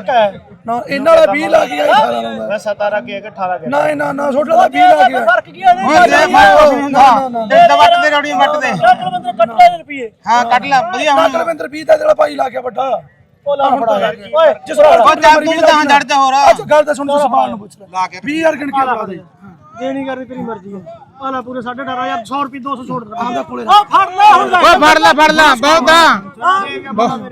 ਨਾ ਇਹਨਾਂ ਵਾਲਾ 20 ਲੱਗ ਗਿਆ 18 ਨੂੰ ਮੈਂ 17 ਕੇ 18 ਕੇ ਨਾ ਨਾ ਨਾ ਛੋਟਾ ਦਾ 20 ਲੱਗ ਗਿਆ ਫ਼ਰਕ ਕੀ ਹੈ? ਹੁਣ ਦੇ ਫ਼ਰਕ ਕੁਛ ਨਹੀਂ ਹੁੰਦਾ ਦੇ ਦੇ ਵੱਟ ਦੇ ਰੌੜੀ ਵੱਟ ਦੇ। ਬੰਦੇ ਕੱਟ ਲੈ ਰੁਪਏ ਹਾਂ ਕੱਢ ਲੈ ਵਧੀਆ ਹੁਣ। ਕਲਵਿੰਦਰ 20 ਦਾ ਜਿਹੜਾ ਭਾਈ ਲੱਗ ਗਿਆ ਵੱਡਾ। ਉਹ ਲਾ ਫੜਾ ਯਾਰ ਓਏ ਜਿਸ ਉਹ ਚੱਲ ਤੂੰ ਤਾਂ ਚੜ ਜਾ ਹੋਰ। ਅੱਛਾ ਗੱਲ ਤਾਂ ਸੁਣ ਤੂੰ ਸਵਾਲ ਨੂੰ ਪੁੱਛ ਲੈ। ਲਾ ਕੇ। 20 ਯਾਰ ਗਿਣ ਕੇ ਪਾ ਦੇ। ਦੇਣੀ ਕਰਨੀ ਤੇਰੀ ਮਰਜ਼ੀ ਹੈ। ਆ ਲੈ ਪੂਰੇ 18500 100 ਰੁਪਏ 200 ਛੋੜ ਦੇ ਆਂਦਾ ਕੋਲੇ ਆ ਫੜ ਲੈ ਹੁਣ ਲੈ ਓਏ ਫੜ ਲੈ ਫੜ ਲੈ ਬਹੁਤ ਆ।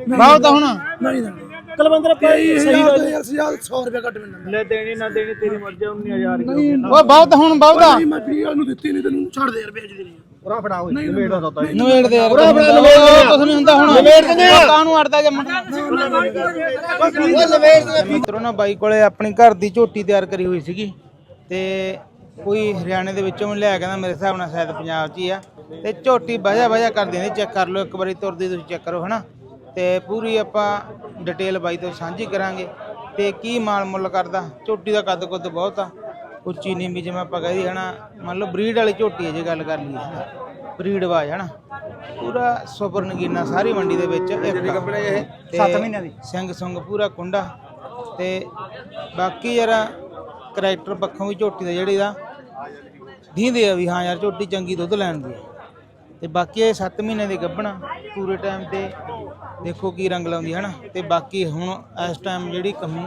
ਬਹੁਤ ਆ ਹੁਣ। ਨਹੀਂ ਨਹੀਂ। ਕਲਵੰਦਰ ਭਾਈ ਸਹੀ ਗੱਲ ਯਾਰ ਸਿਆ 100 ਰੁਪਏ ਕੱਟ ਮੈਨੂੰ ਲੈ ਦੇਣੀ ਨਾ ਦੇਣੀ ਤੇਰੀ ਮਰਜ਼ੀ 19000 ਨਹੀਂ ਓਏ ਬਹੁਤ ਹੁਣ ਬਹੁਤ ਆ ਨਹੀਂ ਮੈਂ 20 ਨੂੰ ਦਿੱਤੀ ਨਹੀਂ ਤੈਨੂੰ ਛੱਡ ਦੇ ਯਾਰ ਵੇਚ ਦੇ ਪੂਰਾ ਫੜਾ ਹੋਈ ਨਵੇੜ ਦਾ ਸੌਦਾ ਨਵੇੜ ਦੇ ਯਾਰ ਕੁਛ ਨਹੀਂ ਹੁੰਦਾ ਹੁਣ ਨਵੇੜ ਦੇ ਕਾਹਨੂੰ ਅੜਦਾ ਜੰਮਣ ਮਿੱਤਰੋ ਨਾ ਬਾਈ ਕੋਲੇ ਆਪਣੀ ਘਰ ਦੀ ਝੋਟੀ ਤਿਆਰ ਕਰੀ ਹੋਈ ਸੀਗੀ ਤੇ ਕੋਈ ਹਰਿਆਣੇ ਦੇ ਵਿੱਚੋਂ ਮੈਨੂੰ ਲਿਆ ਕਹਿੰਦਾ ਮੇਰੇ ਹਿਸਾਬ ਨਾਲ ਸ਼ਾਇਦ ਪੰਜਾਬ 'ਚ ਹੀ ਆ ਤੇ ਝੋਟੀ ਵਜਾ ਵਜਾ ਕਰ ਦਿੰਦੀ ਚੈੱਕ ਕਰ ਲਓ ਇੱਕ ਵਾਰੀ ਤੁਰਦੀ ਤੁਸੀਂ ਚੈੱਕ ਕਰੋ ਹਨਾ ਤੇ ਪੂਰੀ ਆਪਾਂ ਡਿਟੇਲ ਬਾਈ ਤੋਂ ਸਾਂਝੀ ਕਰਾਂਗੇ। ਤੇ ਕੀ ਮਾਲ ਮੁੱਲ ਕਰਦਾ? ਝੋਟੀ ਦਾ ਕੱਦ ਕੁੱਦ ਬਹੁਤ ਆ। ਉੱਚੀ ਨੀਵੀਂ ਜਿਵੇਂ ਆਪਾਂ ਕਹਦੀ ਹਨਾ ਮੰਨ ਲਓ ਬਰੀਡ ਵਾਲੀ ਝੋਟੀ ਹੈ ਜੇ ਗੱਲ ਕਰ ਲਈਏ। ਬਰੀਡ ਵਾਜ ਹਨਾ। ਪੂਰਾ ਸੁਪਰ ਨਗੀਨਾ ਸਾਰੀ ਮੰਡੀ ਦੇ ਵਿੱਚ ਇੱਕ ਕੱਪੜੇ ਇਹ? 7 ਮਹੀਨਿਆਂ ਦੀ। ਸਿੰਘ ਸੁੰਗ ਪੂਰਾ ਕੁੰਡਾ। ਤੇ ਬਾਕੀ ਯਾਰ ਕਰੈਕਟਰ ਪੱਖੋਂ ਵੀ ਝੋਟੀ ਦਾ ਜਿਹੜੀ ਦਾ। ਦੀਂਦੇ ਆ ਵੀ ਹਾਂ ਯਾਰ ਝੋਟੀ ਚੰਗੀ ਦੁੱਧ ਲੈਣ ਦੀ। ਤੇ ਬਾਕੀ ਇਹ 7 ਮਹੀਨੇ ਦੀ ਗੱਭਣਾ ਪੂਰੇ ਟਾਈਮ ਤੇ ਦੇਖੋ ਕੀ ਰੰਗ ਲਾਉਂਦੀ ਹੈ ਨਾ। ਤੇ ਬਾਕੀ ਹੁਣ ਇਸ ਟਾਈਮ ਜਿਹੜੀ ਕਮੀ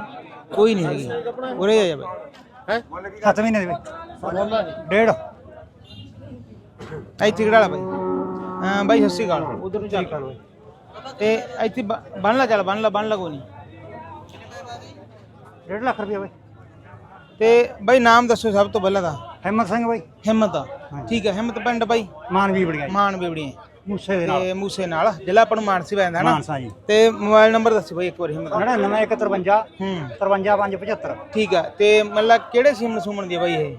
ਕੋਈ ਨਹੀਂ ਹੈਗੀ। ਉਰੇ ਆ ਜਾ ਬਈ। ਹੈ? 7 ਮਹੀਨੇ ਦੇ ਵਿੱਚ। ਡੇਢ। ਇੱਥੇ ਕਿਹੜਾ ਬਾਈ। ਹਾਂ ਬਾਈ ਸੱਸੀ ਗਾਲ ਉਧਰ ਨੂੰ ਚੱਲ ਕਰ ਤੇ ਇੱਥੇ ਬ- ਬੰਨ ਲਾ ਚੱਲ ਬੰਨ ਲਾ ਬੰਨ ਲਾ ਕੋਈ ਨਹੀਂ। 1.5 ਲੱਖ ਰੁਪਏ ਬਾਈ। ਤੇ ਬਾਈ ਨਾਮ ਦੱਸੋ ਸਭ ਤੋਂ ਪਹਿਲਾਂ ਦਾ ਹਿੰਮਤ ਸਿੰਘ ਬਾਈ। ਹਿੰਮਤ। ਆ ਠੀਕ ਹੈ ਹਿੰਮਤ ਪਿੰਡ ਬਾਈ? ਮਾਨਵੀ ਬੜੀਆਂ ਮਾਨ ਬੇਵੜੀਆਂ ਮੂਸੇ ਦੇ ਨਾਲ। ਤੇ ਮੂਸੇ ਨਾਲ ਜ਼ਿਲ੍ਹਾ ਆਪਾਂ ਨੂੰ ਮਾਨਸੀ ਪੈਂਦਾ ਨਾ? ਮਾਨਸਾ ਜੀ। ਤੇ ਮੋਬਾਈਲ ਨੰਬਰ ਦੱਸੋ ਬਾਈ ਇੱਕ ਵਾਰ ਹਿੰਮਤ ਦਾ। 99153 ਹੂੰ। 53575 ਠੀਕ ਆ ਤੇ ਮਤਲਬ ਕਿਹੜੇ ਸੀਮਨ ਸੂਮਨ ਦੀ ਆ ਬਾਈ ਇਹ?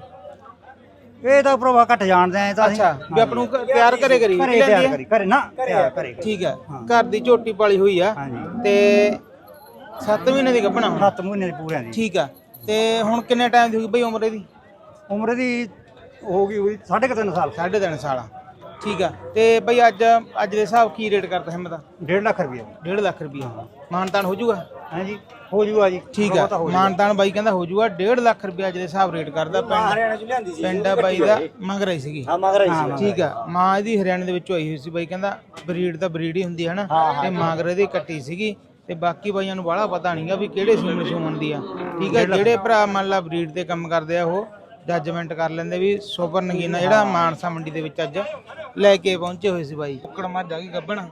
ਇਹ ਤਾਂ ਭਰਾਵਾ ਘੱਟ ਜਾਣਦੇ ਆ ਤਾਂ ਅਸੀਂ ਅੱਛਾ ਵੀ ਆਪਾਂ ਨੂੰ ਘ- ਤਿਆਰ ਕਰੇ ਕਰੀ ਘਰੇ ਲੈਂਦੀ ਤਿਆਰ ਆ? ਕਰੀ ਘਰੇ ਨਾ? ਤਿਆਰ ਕਰੇ ਠੀਕ ਆ ਘਰ ਦੀ ਝੋਟੀ ਪਾਲੀ ਹੋਈ ਆ। ਹਾਂਜੀ। ਤੇ 7 ਮਹੀਨੇ ਦੀ ਗੱਭਣਾ ਹੁਣ? 7 ਮਹੀਨੇ ਦੀ ਪੂਰਿਆਂ ਦੀ ਠੀਕ ਆ ਤੇ ਹੁਣ ਕਿੰਨੇ ਟਾਈਮ ਦੀ ਹੋਈ ਬਈ ਉਮਰ ਇਹਦੀ? ਉਮਰ ਦੀ ਹੋ ਗਈ ਹੋਈ 3.5 ਸਾਲ। ਸਾਢੇ ਤਿੰਨ ਸਾਲ। ਠੀਕ ਆ। ਤੇ ਬਈ ਅੱਜ ਅੱਜ ਦੇ ਹਿਸਾਬ ਕੀ ਰੇਟ ਕਰਤਾ ਹਿੰਮਤ ਦਾ 1.5 ਲੱਖ ਰੁਪਏ 1.5 ਲੱਖ ਰੁਪਈਆ। ਮਾਨਤਾਨ ਹੋ ਜਾਊਗਾ ਹਾਂਜੀ ਹੋ ਜੂਗਾ ਜੀ। ਠੀਕ ਆ। ਮਾਨਤਾਨ ਬਾਈ ਕਹਿੰਦਾ ਹੋ ਜਾਊਗਾ 1.5 ਲੱਖ ਰੁਪਏ ਅੱਜ ਦੇ ਹਿਸਾਬ ਰੇਟ ਕਰਦਾ ਪਿੰਡ। ਹਰਿਆਣਾ ਚ ਲਿਆਂਦੀ ਸੀ। ਪਿੰਡ ਬਾਈ ਦਾ ਮੰਗ ਰਹੀ ਸੀਗੀ। ਹਾਂ ਮਗਰ ਆਈ ਸੀ ਠੀਕ ਆ। ਮਾਂ ਇਹਦੀ ਹਰਿਆਣੇ ਦੇ ਵਿੱਚੋਂ ਆਈ ਹੋਈ ਸੀ ਬਾਈ ਕਹਿੰਦਾ। ਬਰੀਡ ਤਾਂ ਬਰੀਡ ਹੀ ਹੁੰਦੀ ਹੈ ਨਾ ਤੇ ਮਾਂਗਰ ਇਹਦੀ ਕੱਟੀ ਸੀਗੀ। ਤੇ ਬਾਕੀ ਬਾਈਆਂ ਨੂੰ ਬਾਹਲਾ ਪਤਾ ਨਹੀਂਗਾ ਵੀ ਕਿਹੜੇ ਸੀਮਨ ਸੂਮਨ ਦੀ ਆ। ਠੀਕ ਆ। ਜਿਹੜੇ ਭਰਾ ਮੰਨ ਲਾ ਬਰੀਡ ਤੇ ਕੰਮ ਕਰਦੇ ਆ ਉਹ ਜੱਜਮੈਂਟ ਕਰ ਲੈਂਦੇ ਵੀ ਸੁਪਰ ਨਗੀਨਾ ਜਿਹੜਾ ਮਾਨਸਾ ਮੰਡੀ ਦੇ ਵਿੱਚ ਅੱਜ ਲੈ ਕੇ ਪਹੁੰਚੇ ਹੋਏ ਸੀ ਬਾਈ। ਕੁੱਕੜ ਮੱਝ ਆ ਗਈ ਗੱਬਣ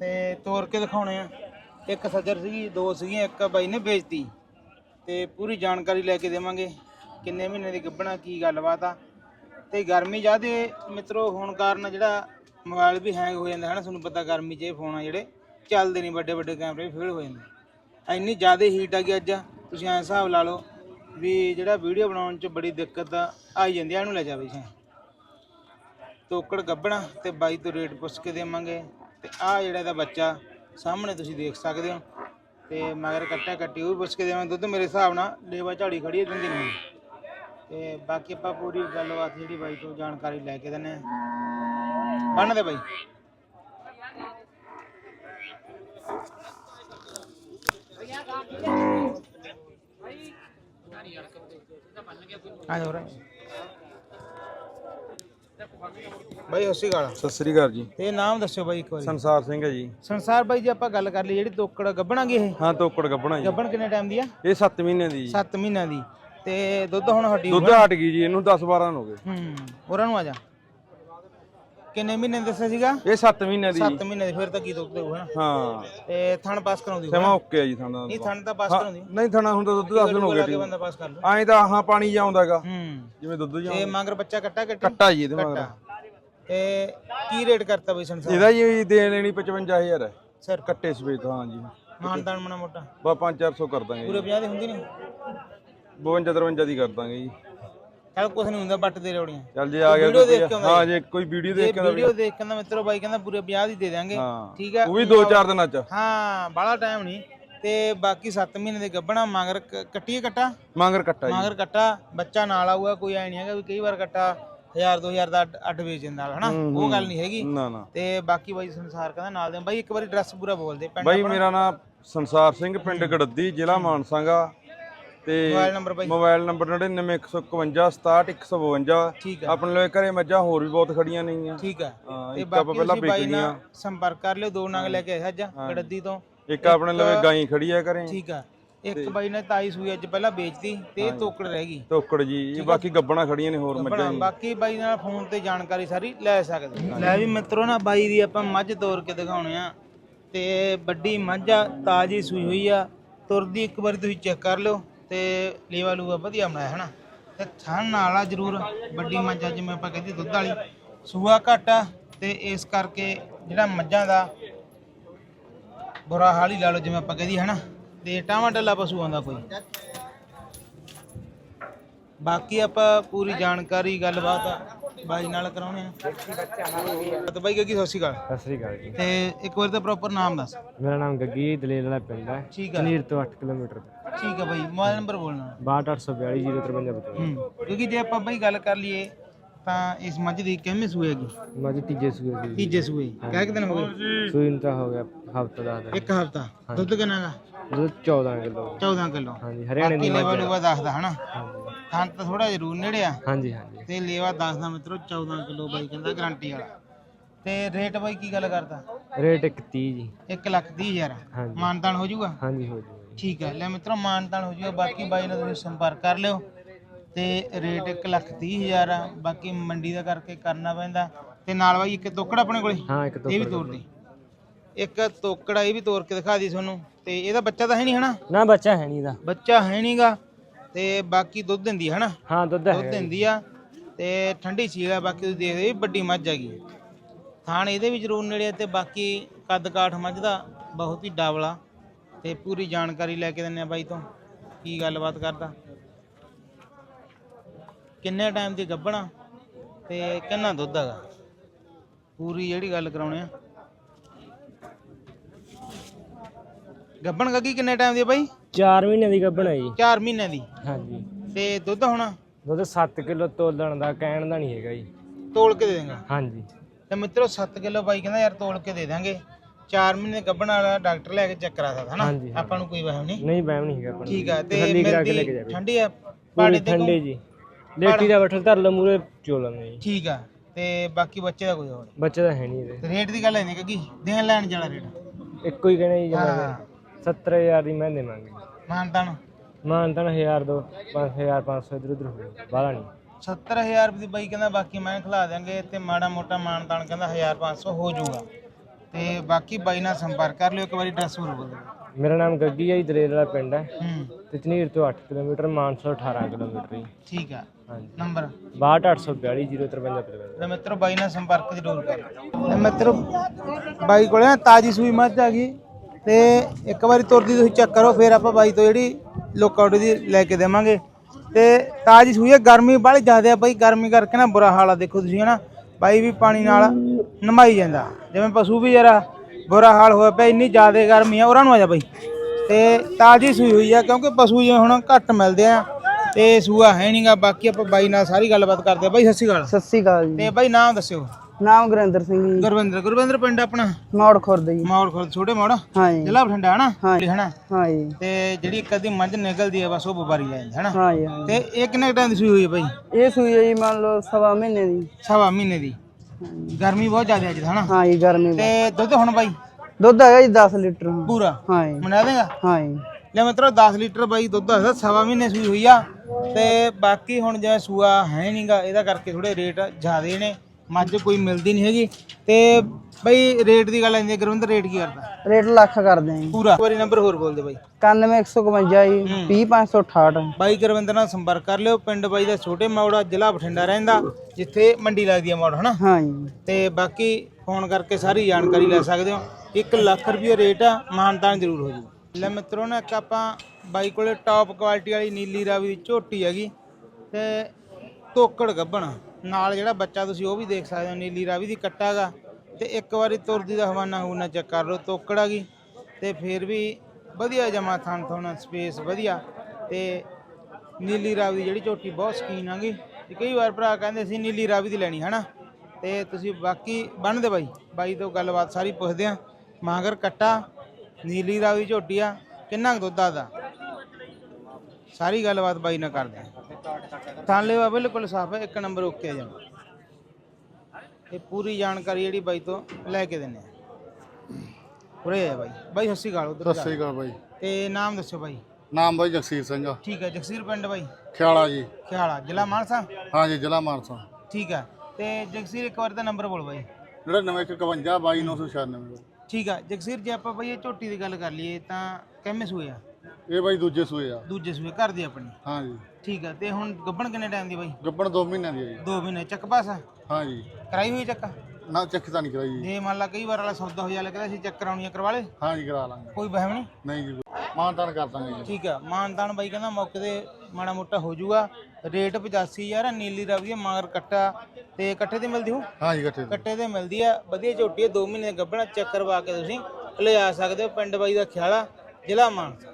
ਤੇ ਤੋਰ ਕੇ ਦਿਖਾਉਣੇ ਆ। ਇੱਕ ਸੱਜਰ ਸੀਗੀ, ਦੋ ਸੀਗੀਆਂ, ਇੱਕ ਬਾਈ ਨੇ ਵੇਚਤੀ। ਤੇ ਪੂਰੀ ਜਾਣਕਾਰੀ ਲੈ ਕੇ ਦੇਵਾਂਗੇ ਕਿੰਨੇ ਮਹੀਨੇ ਦੀ ਗੱਬਣਾ, ਕੀ ਗੱਲਬਾਤ ਆ। ਤੇ ਗਰਮੀ ਜ਼ਿਆਦੇ ਮਿੱਤਰੋ, ਹੋਣ ਕਾਰਨ ਜਿਹੜਾ ਮੋਬਾਈਲ ਵੀ ਹੈਂਗ ਹੋ ਜਾਂਦਾ ਹੈ ਨਾ, ਤੁਹਾਨੂੰ ਪਤਾ ਗਰਮੀ 'ਚ ਇਹ ਫੋਨ ਆ ਜਿਹੜੇ ਚੱਲਦੇ ਨਹੀਂ ਵੱਡੇ ਵੱਡੇ ਕੈਮਰੇ ਫੇਲ ਹੋ ਜਾਂਦੇ। ਇੰਨੀ ਜ਼ਿਆਦਾ ਹੀਟ ਆ ਗਈ ਅੱਜ, ਤੁਸੀਂ ਐਂ ਹਿਸਾਬ ਲਾ ਲਓ ਵੀ ਜਿਹੜਾ ਵੀਡੀਓ ਬਣਾਉਣ 'ਚ ਬੜੀ ਦਿੱਕਤ ਆਈ ਜਾਂਦੀ ਆ, ਇਹਨੂੰ ਲੈ ਜਾਵੇ ਜੀ ਤੋਕੜ ਗੱਬਣਾ ਤੇ ਬਾਈ ਤੋਂ ਰੇਟ ਪੁੱਛ ਕੇ ਦੇਵਾਂਗੇ। ਤੇ ਆ ਜਿਹੜਾ ਇਹਦਾ ਬੱਚਾ ਸਾਹਮਣੇ ਤੁਸੀਂ ਦੇਖ ਸਕਦੇ ਹੋ। ਤੇ ਮਗਰ ਕੱਟਾ ਕੱਟੀ ਉਹ ਵੀ ਪੁੱਛ ਕੇ ਦੇਵਾਂਗੇ। ਦੁੱਧ ਮੇਰੇ ਹਿਸਾਬ ਨਾਲ ਲੇਵਾ ਝਾੜੀ ਖੜੀ ਹੈ ਦਿੰਦੀ ਨਹੀਂ। ਤੇ ਬਾਕੀ ਆਪਾਂ ਪੂਰੀ ਗੱਲਬਾਤ ਜਿਹੜੀ ਬਾਈ ਤੋਂ ਜਾਣਕਾਰੀ ਲੈ ਕੇ ਦਿੰਨੇ ਆ ਬੰਨ ਦੇ ਬਾਈ ਆ ਜਾ ਉਰੇ। ਬਾਈ ਹੋਸੀ ਗਾਲ ਸਤਿ ਸ੍ਰੀ ਅਕਾਲ ਜੀ। ਤੇ ਨਾਮ ਦੱਸਿਓ ਬਾਈ ਇੱਕ ਵਾਰੀ। ਸੰਸਾਰ ਸਿੰਘ ਹੈ ਜੀ। ਸੰਸਾਰ ਬਾਈ ਜੇ ਆਪਾਂ ਗੱਲ ਕਰ ਲਈ ਜਿਹੜੀ ਤੋਕੜ ਗੱਬਣਾਗੀ ਇਹ। ਹਾਂ ਤੋਕੜ ਗੱਬਣਾ ਜੀ। ਗੱਬਣ ਕਿੰਨੇ ਟਾਈਮ ਦੀ ਆ? ਇਹ 7 ਮਹੀਨੇ ਦੀ ਜੀ। 7 ਮਹੀਨਿਆਂ ਦੀ। ਤੇ ਦੁੱਧ ਹੁਣ ਹਟੀ ਦੁੱਧ ਹਟ ਗਈ ਜੀ ਇਹਨੂੰ 10 12 ਹੋ ਗਏ। ਹੂੰ ਉਹਨਾਂ ਨੂੰ ਆ ਜਾ। ਕਿੰਨੇ ਮਹੀਨੇ ਦੱਸਿਆ ਸੀਗਾ? ਇਹ 7 ਮਹੀਨੇ ਦੀ। 7 ਮਹੀਨੇ ਦੀ ਫਿਰ ਤਾਂ ਕੀ ਦੁੱਧ ਦੇਊ ਹਨਾ? ਹਾਂ। ਤੇ ਥਣ ਪਾਸ ਕਰਾਉਂਦੀ ਸਮਾਂ ਓਕੇ ਆ ਜੀ ਥਾਣਾ ਨਹੀਂ ਥਣ ਤਾਂ ਪਾਸ ਕਰਾਉਂਦੀ ਨਹੀਂ ਥਾਣਾ ਹੁੰਦਾ ਦੁੱਧ 10 ਦਿਨ ਹੋ ਗਏ ਬੰਦਾ ਪਾਸ ਕਰ ਲੂ। ਐਂ ਤਾਂ ਹਾਂ ਪਾਣੀ ਜਾਉਂਦਾਗਾ ਹੂੰ। ਜਿਵੇਂ ਦੁੱਧ ਤੇ ਜਾਂਦਾ ਮਗਰ ਬੱਚਾ ਕੱਟਾ ਕੱਟੀ? ਕੱਟਾ ਜੀ ਇਹਦੇ ਮਗਰ। ਤੇ ਕੀ ਰੇਟ ਕਰਤਾ ਬਈ ਸੰਸਾਰ ਇਹਦਾ ਜੀ ਦੇ ਲੈਣੀ 55000 ਹੈ। ਸਰ। ਕੱਟੇ ਸਵੇਤ ਹਾਂ ਜੀ। ਮਾਨਦਾਨ ਮਣਾ ਮੋਟਾ। ਬਾ 5-400 ਕਰ ਦਾਂਗੇ ਪੂਰੇ 50 ਦੀ ਹੁੰਦੀ ਨਹੀਂ? 52 53 ਦੀ ਕਰ ਦਾਂਗੇ ਜੀ। ਚੱਲ ਕੁਛ ਨਹੀਂ ਹੁੰਦਾ ਬੱਟ ਦੇ ਰੋੜੀਆਂ ਚੱਲ ਜੇ ਆ ਗਿਆ ਵੀਡੀਓ ਦੇਖ ਕੋਈ ਕੇ ਆਉਂਦਾ ਹਾਂ ਜੇ। ਕੋਈ ਵੀਡੀਓ ਦੇਖ ਕੇ ਆਉਂਦਾ ਵੀਡੀਓ ਦੇਖ ਕੇ ਨਾ ਮਿੱਤਰੋ ਬਾਈ ਕਹਿੰਦਾ ਪੂਰੇ 50 ਦੀ ਦੇ ਦਾਂਗੇ ਠੀਕ ਹੈ ਉਹ ਵੀ 2-4 ਦਿਨਾਂ ਚ। ਹਾਂ ਬਾਹਲਾ ਟਾਈਮ ਨਹੀਂ ਤੇ ਬਾਕੀ 7 ਮਹੀਨੇ ਦੇ ਗੱਬਣਾ ਮਗਰ ਕੱਟੀਏ ਕੱਟਾ? ਮੰਗਰ ਕੱਟਾ ਮਗਰ ਕੱਟਾ। ਬੱਚਾ ਨਾਲ ਆਊਗਾ ਕੋਈ ਐ ਨਹੀਂ ਹੈਗਾ ਵੀ ਕਈ ਵਾਰ ਕੱਟਾ। 1000 2000 ਦਾ ਅੱਡ- ਵੇਚ ਦਿੰਦਾ ਹਨਾ? ਉਹ ਗੱਲ ਨਹੀਂ ਹੈਗੀ। ਨਾ ਨਾ। ਤੇ ਬਾਕੀ ਬਾਈ ਸੰਸਾਰ ਕਹਿੰਦਾ ਨਾਲ ਦੇ ਬਾਈ ਇੱਕ ਵਾਰੀ ਐਡਰੈਸ ਪੂਰਾ ਬੋਲ ਦੇ ਪਿੰਡ ਬਾਈ ਮੇਰਾ ਨਾਮ ਸੰਸਾਰ ਸਿੰਘ ਪਿੰਡ ਗੜੱਦੀ ਜ਼ਿਲ੍ਹਾ ਮਾਨਸਾਗਾ ਤੇ ਮੋਬਾਈਲ ਨੰਬਰ ਬਾਈ। ਮੋਬਾਈਲ ਨੰਬਰ 9915567152 ਠੀਕ ਆਪਣੇ ਲਈ ਘਰੇ ਮੱਝਾਂ ਹੋਰ ਵੀ ਬਹੁਤ ਖੜੀਆਂ ਨੇਗੀਆਂ ਠੀਕ ਹਾਂ। ਤੇ ਇੱਕ ਆਪਾਂ ਬਾਕੀ ਪਹਿਲਾਂ ਵੇਚਣੀਆਂ। ਸੰਪਰਕ ਕਰ ਲਿਓ ਦੋ ਨਗ ਲੈ ਕੇ ਆਏ ਅੱਜ ਗੜੱਦੀ ਤੋਂ। ਇੱਕ ਆਪਣੇ ਲਈ ਗਾਈ ਖੜੀ ਆ ਘਰੇ। ਠੀਕ ਆ ਇੱਕ ਬਾਈ ਨੇ ਤਾਈ ਸੂਈ ਅੱਜ ਪਹਿਲਾਂ ਵੇਚਤੀ ਤੇ ਇਹ ਤੋਕੜ ਰਹਿ ਗਈ। ਟੋਕੜ ਜੀ ਇਹ ਬਾਕੀ ਗੱਬਣਾ ਖੜੀਆਂ ਨੇ ਹੋਰ ਮੱਝਾਂ ਬਾਕੀ ਬਾਈ ਨਾਲ ਫੋਨ ਤੇ ਜਾਣਕਾਰੀ ਸਾਰੀ ਲੈ ਸਕਦੇ ਲੈ ਵੀ ਮਿੱਤਰੋ ਨਾ ਬਾਈ ਦੀ ਆਪਾਂ ਮੱਝ ਤੋਰ ਕੇ ਦਿਖਾਉਣੇ ਆ। ਤੇ ਵੱਡੀ ਮੱਝ ਆ ਤਾਜੀ ਸੂਈ ਹੋਈ ਆ। ਤੁਰਦੀ ਇੱਕ ਵਾਰੀ ਤੁਸੀਂ ਚੈੱਕ ਕਰ ਲਿਓ। ਤੇ ਲੇਵਾ ਲੂਆ ਵਧੀਆ ਬਣਾਇਆ ਹਨਾ? ਤੇ ਥਣ ਨਾਲ ਆ ਜ਼ਰੂਰ ਵੱਡੀ ਮੱਝ ਆ ਜਿਵੇਂ ਆਪਾਂ ਕਹਿੰਦੇ ਦੁੱਧ ਵਾਲੀ। ਸੂਆ ਘੱਟ ਆ ਤੇ ਇਸ ਕਰਕੇ ਜਿਹੜਾ ਮੱਝਾਂ ਦਾ ਬੁਰਾ ਹਾਲ ਹੀ ਲਾ ਲਓ ਜਿਵੇਂ ਆਪਾਂ ਕਹਦੀ ਹਨਾ? ਤੇ ਟਾਵਾਂ ਟੱਲਾ ਪਸ਼ੂਆਂ ਦਾ ਕੋਈ। ਬਾਕੀ ਆਪਾਂ ਪੂਰੀ ਜਾਣਕਾਰੀ ਗੱਲਬਾਤ ਬਾਈ ਨਾਲ ਕਰਾਉਣੇ ਆ। ਤੇ ਬਾਈ ਗੱਗੀ ਸਤਿ ਸ਼੍ਰੀ ਅਕਾਲ। ਸਤਿ ਸ੍ਰੀ ਅਕਾਲ ਜੀ। ਤੇ ਇੱਕ ਵਾਰ ਤਾਂ ਪ੍ਰੋਪਰ ਨਾਮ ਦੱਸ। ਮੇਰਾ ਨਾਮ ਗੱਗੀ ਦਲੇਲ ਵਾਲਾ ਪਿੰਡ ਹੈ। ਠੀਕ ਆ। ਨੀਰ ਤੋਂ 8 ਕਿਲੋਮੀਟਰ। ਠੀਕ ਆ ਬਾਈ ਮੋਬਾਈਲ ਨੰਬਰ ਬੋਲਣਾ। 62842 ਹੂੰ ਕਿਉਂਕਿ ਜੇ ਆਪਾਂ ਬਾਈ ਗੱਲ ਕਰ ਲਈਏ ਤਾਂ ਇਸ ਮੱਝ ਦੀ ਕਿੰਨੇ ਸੂਏ ਹੈਗੀ? ਮੈਂ ਜੀ ਤੀਜੇ ਸੂਏ ਦੀ। ਤੀਜੇ ਸੂਏ। ਕਹਿ ਕਿ ਦਿਨ ਹੋ ਗਏ ਸੂਈ ਨੂੰ ਤਾਂ ਹੋ ਗਿਆ ਹਫਤਾ ਦਾ ਇੱਕ ਹਫਤਾ। ਦੁੱਧ ਕਿੰਨਾ ਗਾ ਦੁੱਧ 14 ਕਿਲੋ। 14 ਕਿਲੋ। ਹਾਂਜੀ ਹਰਿਆਣੇ ਦੀ ਲੇਵਾ ਲੂਆ ਦੱਸਦਾ ਹਨਾ? ਥਾਂ ਤਾਂ ਥੋੜਾ ਜ਼ਰੂਰ ਨੇੜੇ ਆ ਹਾਂਜੀ ਹਾਂਜੀ। ਤੇ ਲੇਵਾ ਦੱਸਦਾ ਮਿੱਤਰੋ 14 ਕਿਲੋ ਬਾਈ ਕਹਿੰਦਾ ਗਾਰੰਟੀ ਵਾਲਾ। ਤੇ ਰੇਟ ਬਾਈ ਕੀ ਗੱਲ ਕਰਦਾ? ਰੇਟ 130 ਜੀ। 1 ਲੱਖ 30 ਹਜ਼ਾਰ। ਹਾਂਜੀ। ਮਾਨਤਾਨ ਹੋ ਜਾਊਗਾ? ਹਾਂਜੀ ਹੋ ਜੂਗਾ ਜੀ ਠੀਕ ਹੈ। ਲੈ ਮਿੱਤਰੋ ਮਾਨਤਾਨ ਹੋ ਜਾਊਗਾ ਬਾਕੀ ਬਾਈ ਨਾਲ ਤੁਸੀਂ ਸੰਪਰਕ ਕਰ ਲਿਓ। ਤੇ ਰੇਟ 1 ਲੱਖ 30 ਹਜ਼ਾਰ ਆ। ਬਾਕੀ ਮੰਡੀ ਦਾ ਕਰਕੇ ਕਰਨਾ ਪੈਂਦਾ। ਤੇ ਨਾਲ ਬਾਈ ਇੱਕ ਤੋਕੜ ਆਪਣੇ ਕੋਲੇ। ਹਾਂ ਇੱਕ ਤੋਂ ਇਹ ਵੀ ਤੋੜ ਦੇ। ਇੱਕ ਤੋਕੜਾ ਇਹ ਵੀ ਤੋੜ ਕੇ ਦਿਖਾ ਦੀ ਤੁਹਾਨੂੰ। ਤੇ ਇਹਦਾ ਬੱਚਾ ਤਾਂ ਹੈ ਨਹੀਂ ਹਨਾ? ਨਾ ਬੱਚਾ ਹੈ ਨਹੀਂ ਦਾ ਬੱਚਾ ਹੈ ਨਹੀਂਗਾ। ਤੇ ਬਾਕੀ ਦੁੱਧ ਦਿੰਦੀ ਹੈ ਹਨਾ? ਹਾਂ ਦੁੱਧ ਦੁੱਧ ਦਿੰਦੀ ਆ। ਤੇ ਠੰਡੀ ਸੀਲ ਆ ਬਾਕੀ ਤੁਸੀਂ ਦੇਖਦੇ ਵੀ ਵੱਡੀ ਮੱਝ ਹੈਗੀ ਥਾਣ ਇਹਦੇ ਵੀ ਜ਼ਰੂਰ ਨੇੜੇ ਤੇ ਬਾਕੀ ਕੱਦ ਕਾਠ ਮੱਝ ਦਾ ਬਹੁਤ ਹੀ ਡਾਵਲਾ। ਤੇ ਪੂਰੀ ਜਾਣਕਾਰੀ ਲੈ ਕੇ ਦਿੰਨੇ ਆ ਬਾਈ ਤੋਂ ਕੀ ਗੱਲਬਾਤ ਕਰਦਾ। ਕਿੰਨੇ ਟਾਈਮ ਦੀ ਗੱਭਣਾ ਤੇ ਕਿੰਨਾ ਦੁੱਧ ਹੈਗਾ। ਪੂਰੀ ਜਿਹੜੀ ਗੱਲ ਕਰਾਉਣੇ ਆ। ਗੱਭਣ ਗੱਗੀ ਕਿੰਨੇ ਟਾਈਮ ਦੀ ਬਾਈ? 4 ਮਹੀਨੇ ਦੀ ਗੱਭਣ ਹੈ ਜੀ। 4 ਮਹੀਨਿਆਂ ਦੀ। ਹਾਂਜੀ। ਤੇ ਦੁੱਧ ਹੁਣ? ਦੁੱਧ 7 ਕਿਲੋ ਤੋਲਣ ਦਾ ਕਹਿਣ ਦਾ ਨਹੀਂ ਹੈਗਾ ਜੀ। ਤੋਲ ਕੇ ਦੇ ਦੇਗਾ। ਹਾਂਜੀ। ਤੇ ਮਿੱਤਰੋ 7 ਕਿਲੋ ਬਾਈ ਕਹਿੰਦਾ ਯਾਰ ਤੋਲ ਕੇ ਦੇ ਦਾਂਗੇ 4 ਮਹੀਨੇ ਗੱਭਣ ਵਾਲਾ ਡਾਕਟਰ ਲੈ ਕੇ ਚੈੱਕ ਕਰਾ ਸਕਦਾ ਹਨਾ? ਹਾਂਜੀ, ਹਾਂ। ਆਪਾਂ ਨੂੰ ਕੋਈ ਵਹਿਮ ਨਹੀਂ। ਨਹੀਂ ਬੈਮ ਨਹੀਂ ਹੈਗਾ ਆਪਣਾ ਠੀਕ ਆ ਤੇ ਤਸੱਲੀ ਕਰਾ ਕੇ ਲੈ ਕੇ ਮਿਲਦੀ ਜਾਵੇ। ਠੰਡੀ ਆ ਪੂਰੀ ਪਾੜੇ ਤੇ ਠੰਡੇ ਜੀ। ਲੇਟੀ ਦਾ ਬੱਠਲ ਧਰ ਲਓ ਮੂਰੇ ਚੋਲਣ ਜੀ। ਠੀਕ ਆ ਤੇ ਬਾਕੀ ਬੱਚੇ ਦਾ ਕੋਈ ਹੋਰ। ਬੱਚੇ ਤਾਂ ਹੈ ਨਹੀਂ ਇਹਦੇ। ਤੇ ਰੇਟ ਦੀ ਗੱਲ ਹੈ ਨਹੀਂ ਕਿ ਦੇਣ ਲੈਣ ਜਾਣਾ ਰੇਟ। ਇੱਕੋ ਹੀ ਕਹਿੰਦੇ ਜੀ ਹਾਂ। ਜਮਾ 70000 ਦੀ ਮੈਂ ਦੇਵਾਂਗੇ ਮਾਨਤਾਨ ਮਾਨਤਨ 1000 ਦੋ 5000 500 ਇਧਰ ਉਧਰ ਹੋ ਬਾਲਾ ਨਹੀਂ। 70000 ਰੁਪਏ ਦੀ ਬਾਈ ਕਹਿੰਦਾ ਬਾਕੀ ਮੈਂ ਖਿਲਾ ਦਿਆਂਗੇ ਤੇ ਮਾੜਾ ਮੋਟਾ ਮਾਨਤਾਨ ਕਹਿੰਦਾ 1500 ਹੋ ਜਾਊਗਾ। ਤੇ ਬਾਕੀ ਬਾਈ ਨਾਲ ਸੰਪਰਕ ਕਰ ਲਿਓ ਇੱਕ ਵਾਰੀ ਐਡਰੈਸ ਹੋਰ ਬੋਲ ਦਿਓ। ਮੇਰਾ ਨਾਮ ਗੱਗੀ ਹੈ ਜੀ ਦਲੇਰ ਵਾਲਾ ਪਿੰਡ ਹੈ ਹੂੰ। ਤੇ ਝਨੀਰ ਤੋਂ 8 ਕਿਲੋਮੀਟਰ ਮਾਨਸਾ 18 ਕਿਲੋਮੀਟਰ ਜੀ। ਠੀਕ ਆ। ਹਾਂਜੀ। ਨੰਬਰ? 62842 053 ਤੇ ਮਿੱਤਰੋ ਬਾਈ ਨਾਲ ਸੰਪਰਕ ਜ਼ਰੂਰ ਕਰੋ ਤੇ ਮਿੱਤਰੋ ਬਾਈ ਕੋਲੇ ਨਾ ਤਾਜੀ ਸੂਈ ਮੱਝ ਆ ਗਈ। ਤੇ ਇੱਕ ਵਾਰੀ ਤੁਰਦੀ ਤੁਸੀਂ ਚੈੱਕ ਕਰੋ ਫਿਰ ਆਪਾਂ ਬਾਈ ਤੋਂ ਜਿਹੜੀ ਲੋਕਆਊਟ ਦੀ ਲੈ ਕੇ ਦੇਵਾਂਗੇ। ਤੇ ਤਾਜੀ ਸੂਈ ਹੈ ਗਰਮੀ ਬਾਹਲੀ ਜ਼ਿਆਦਾ ਆ ਬਾਈ। ਗਰਮੀ ਕਰਕੇ ਨਾ ਬੁਰਾ ਹਾਲ ਆ ਦੇਖੋ ਤੁਸੀਂ ਹਨਾ। ਬਾਈ ਵੀ ਪਾਣੀ ਨਾਲ ਨਮਾਈ ਜਾਂਦਾ। ਜਿਵੇਂ ਪਸ਼ੂ ਵੀ ਜਰਾ ਬੁਰਾ ਹਾਲ ਹੋਇਆ ਪਿਆ ਇੰਨੀ ਜ਼ਿਆਦਾ ਗਰਮੀ ਆ ਉਹਨਾਂ ਨੂੰ ਆ ਜਾ ਬਾਈ। ਤੇ ਤਾਜੀ ਸੂਈ ਹੋਈ ਆ ਕਿਉਂਕਿ ਪਸ਼ੂ ਜਿਵੇਂ ਹੁਣ ਘੱਟ ਮਿਲਦੇ ਆ ਤੇ ਸੂਆ ਹੈ ਨਹੀਂਗਾ ਬਾਕੀ ਆਪਾਂ ਬਾਈ ਨਾਲ ਸਾਰੀ ਗੱਲਬਾਤ ਕਰਦੇ ਆ। ਬਾਈ ਸਤਿ ਸ਼੍ਰੀ ਅਕਾਲ। ਸਤਿ ਸ੍ਰੀ ਅਕਾਲ ਜੀ। ਤੇ ਬਾਈ ਨਾਮ ਦੱਸਿਓ। ਨਾਮ ਗੁਰਿੰਦਰ ਸਿੰਘ ਜੀ। ਗੁਰਵਿੰਦਰ ਗੁਰਵਿੰਦਰ ਪਿੰਡ ਆਪਣਾ? ਮੌੜ ਖੁਰਦ ਜੀ। ਮੌੜ ਖੁਰਦ ਛੋਟੇ ਮੌੜ? ਹਾਂ ਜੀ। ਜ਼ਿਲ੍ਹਾ ਬਠਿੰਡਾ ਹਨਾ? ਹਾਂ। ਹਨਾ? ਹਾਂ ਜੀ। ਤੇ ਜਿਹੜੀ ਇੱਕ ਅੱਧੀ ਮੱਝ ਨਿਕਲਦੀ ਹੈ ਬਸ ਉਹ ਵਪਾਰੀ ਲੈ ਜਾਂਦੇ ਹਨਾ? ਹਾਂ ਜੀ। ਤੇ ਇਹ ਕਿੰਨੇ ਟਾਈਮ ਦੀ ਸੂਈ ਹੋਈ ਹੈ ਜੀ। ਇਹ ਸੂਈ ਹੈ ਜੀ ਮੰਨ ਲਓ ਸਵਾ ਮਹੀਨੇ ਦੀ। ਸਵਾ ਮਹੀਨੇ ਦੀ। ਗਰਮੀ ਬਹੁਤ ਜ਼ਿਆਦਾ ਅੱਜ ਹਨਾ? ਹਾਂ ਜੀ ਗਰਮੀ ਤੇ ਦੁੱਧ ਹੁਣ ਬਾਈ? ਦੁੱਧ ਹੈਗਾ ਜੀ 10 ਲੀਟਰ। ਪੂਰਾ? ਹਾਂ ਜੀ। ਮਨਾ ਦੇਗਾ? ਹਾਂ ਜੀ। ਲੈ ਮਿੱਤਰੋ 10 ਲੀਟਰ ਬਾਈ ਦੁੱਧ ਹੈ ਸਵਾ ਮਹੀਨੇ ਸੂਈ ਹੋਈ ਆ। ਤੇ ਬਾਕੀ ਹੁਣ ਜਿਵੇਂ ਸੂਆ ਹੈ ਨਹੀਂਗਾ ਇਹਦਾ ਕਰਕੇ ਥੋੜੇ ਰੇਟ ਜ਼ਿਆਦੇ ਨੇ। ਮੱਝ ਕੋਈ ਮਿਲਦੀ ਨਹੀਂ ਹੈਗੀ। ਤੇ ਬਾਈ ਰੇਟ ਦੀ ਗੱਲ ਆਂਦੀ ਗੁਰਵਿੰਦਰ ਰੇਟ ਕੀ ਕਰਦਾ? ਰੇਟ ਲੱਖ ਕਰਦੇ ਹਾਂ ਜੀ। ਪੂਰਾ। ਇੱਕ ਵਾਰੀ ਨੰਬਰ ਹੋਰ ਬੋਲ ਦੇ ਬਾਈ। 9151 ਜੀ 20568 ਬਾਈ ਗੁਰਵਿੰਦਰ ਨਾਲ ਸੰਪਰਕ ਕਰ ਲਿਓ। ਪਿੰਡ ਬਾਈ ਦਾ ਛੋਟੇ ਮੌੜਾ ਜ਼ਿਲ੍ਹਾ ਬਠਿੰਡਾ ਰਹਿੰਦਾ ਜਿੱਥੇ ਮੰਡੀ ਲੱਗਦੀ ਹੈ ਮੌੜ ਹਨਾ? ਹਾਂ ਜੀ। ਤੇ ਬਾਕੀ ਫੋਨ ਕਰਕੇ ਸਾਰੀ ਜਾਣਕਾਰੀ ਲੈ ਸਕਦੇ ਹੋ। 1 ਲੱਖ ਰੁਪਏ ਰੇਟ ਆ ਮਾਨਤਾਨ ਜ਼ਰੂਰ ਹੋ ਜੂ ਲੈ ਮਿੱਤਰੋ ਨਾ ਇੱਕ ਆਪਾਂ ਬਾਈ ਕੋਲੇ ਟਾਪ ਕੁਆਲਿਟੀ ਵਾਲੀ ਨੀਲੀ ਰਾਵੀ ਦੀ ਝੋਟੀ ਹੈਗੀ ਤੇ ਤੋਕੜ ਗੱਭਣ ਨਾਲ ਜਿਹੜਾ ਬੱਚਾ ਤੁਸੀਂ ਉਹ ਵੀ ਦੇਖ ਸਕਦੇ ਹੋ, ਨੀਲੀ ਰਾਵੀ ਦੀ ਕੱਟਾ ਹੈਗਾ। ਤੇ ਇੱਕ ਵਾਰੀ ਤੁਰਦੀ ਦਾ ਹਵਾਨਾ ਹੂਨਾ ਚੈੱਕ ਕਰ ਲਓ, ਤੋਕੜਾ ਗਈ ਤੇ ਫਿਰ ਵੀ ਵਧੀਆ ਜਮਾ ਥਣ ਥਣ ਸਪੇਸ ਵਧੀਆ। ਤੇ ਨੀਲੀ ਰਾਵੀ ਦੀ ਜਿਹੜੀ ਝੋਟੀ ਬਹੁਤ ਸਕੀਨ ਆਗੀ ਤੇ ਕਈ ਵਾਰ ਭਰਾ ਕਹਿੰਦੇ ਸੀ ਨੀਲੀ ਰਾਵੀ ਦੀ ਲੈਣੀ, ਹਨਾ? ਤੇ ਤੁਸੀਂ ਬਾਕੀ ਬੰਨਦੇ ਬਾਈ। ਬਾਈ ਤੋਂ ਗੱਲਬਾਤ ਸਾਰੀ ਪੁੱਛਦੇ ਆ। ਮਾਂਗਰ ਕੱਟਾ, ਨੀਲੀ ਰਾਵੀ ਝੋਟੀ ਆ। ਕਿੰਨਾ ਕੁ ਦੁੱਧ ਆਦਾ ਸਾਰੀ ਗੱਲਬਾਤ ਬਾਈ ਨਾਲ ਕਰਦੇ ਆ। ਥਾਲੇ ਵਾ ਬਿਲਕੁਲ ਸਾਫ਼ ਹੈ ਇੱਕ ਨੰਬਰ ਓਕੇ ਆ ਜਾਣਾ। ਇਹ ਪੂਰੀ ਜਾਣਕਾਰੀ ਜਿਹੜੀ ਬਾਈ ਤੋਂ ਲੈ ਕੇ ਦਿੰਨੇ ਆ। ਉਰੇ ਆ ਬਾਈ। ਬਾਈ ਸ਼੍ਰੀ ਅਕਾਲ ਉਧਰ ਸਤਿ ਸ੍ਰੀ ਅਕਾਲ ਬਾਈ। ਤੇ ਨਾਮ ਦੱਸੋ ਬਾਈ। ਨਾਮ ਬਾਈ ਜਗਸੀਰ ਸਿੰਘ ਆ, ਠੀਕ ਹੈ ਜਗਸੀਰ ਪਿੰਡ ਬਾਈ? ਖਿਆਲਾ ਜੀ। ਖਿਆਲਾ ਜ਼ਿਲ੍ਹਾ ਮਾਨਸਾ? ਹਾਂਜੀ ਜ਼ਿਲ੍ਹਾ ਮਾਨਸਾ। ਠੀਕ ਹੈ ਤੇ ਜਗਸੀਰ ਇੱਕ ਵਾਰ ਦਾ ਨੰਬਰ ਬੋਲ ਬਾਈ। 9951 22996 ਠੀਕ ਹੈ ਜਗਸੀਰ ਜੇ ਆਪਾਂ ਬਈ ਇਹ ਝੋਟੀ ਦੀ ਗੱਲ ਕਰ ਲਈਏ ਤਾਂ ਕਿੰਨੇ ਸੂਏ ਆ? ਇਹ ਬਾਈ ਦੂਜੇ ਸੂਏ ਆ। ਦੂਜੇ ਸੂਏ ਘਰ ਦੀ ਆਪਣੀ। ਹਾਂਜੀ। ਠੀਕ ਹੈ ਤੇ ਹੁਣ ਗੱਬਣ ਕਿੰਨੇ ਟਾਈਮ ਦੀ ਬਾਈ? ਗੱਬਣ 2 ਮਹੀਨਿਆਂ ਦੀ ਆ ਜੀ। 2 ਮਹੀਨੇ ਚੱਕ ਪਾਸ ਆ? ਹਾਂਜੀ ਕਰਾਈ ਹੋਈ ਚੱਕ? ਨਾ ਚੱਕ ਤਾਂ ਨਹੀਂ ਕਰਾਈ ਜੀ। ਜੇ ਮੰਨ ਲਾ ਕਈ ਵਾਰ ਵਾਲਾ ਸੌਦਾ ਹੋ ਜਾ ਲੱਗਦਾ ਸੀ ਚੱਕ ਕਰਾਉਣੀਆਂ ਕਰਵਾ ਲੈ। ਹਾਂਜੀ ਕਰਾ ਲਾਂਗੇ। ਕੋਈ ਵਹਿਮ ਨਹੀਂ? ਨਹੀਂ ਜੀ ਮਾਨਤਾਨ ਕਰ ਦਾਂਗੇ ਜੀ। ਠੀਕ ਆ ਮਾਨਤਾਨ ਬਾਈ ਕਹਿੰਦਾ ਮੌਕੇ ਤੇ ਮਾੜਾ ਮੋਟਾ ਹੋ ਜਾਊਗਾ। ਰੇਟ 85000 ਆ ਨੀਲੀ ਰਵੀ ਮਾਗਰ ਕੱਟਾ। ਤੇ ਕੱਟੇ ਤੇ ਮਿਲਦੀ ਹੋ ਹਾਂਜੀ ਇਕੱਠੇ ਤੇ। ਕੱਟੇ ਤੇ ਮਿਲਦੀ ਆ। ਵਧੀਆ ਝੋਟੀ ਆ 2 ਮਹੀਨੇ ਗੱਭਣਾ ਚੈੱਕ ਕਰਵਾ ਕੇ ਤੁਸੀਂ ਲਿਆ ਸਕਦੇ ਹੋ ਪਿੰਡ ਬਾਈ ਦਾ ਖਿਆਲਾ ਜ਼ਿਲ੍ਹਾ ਮਾਨਸਾ।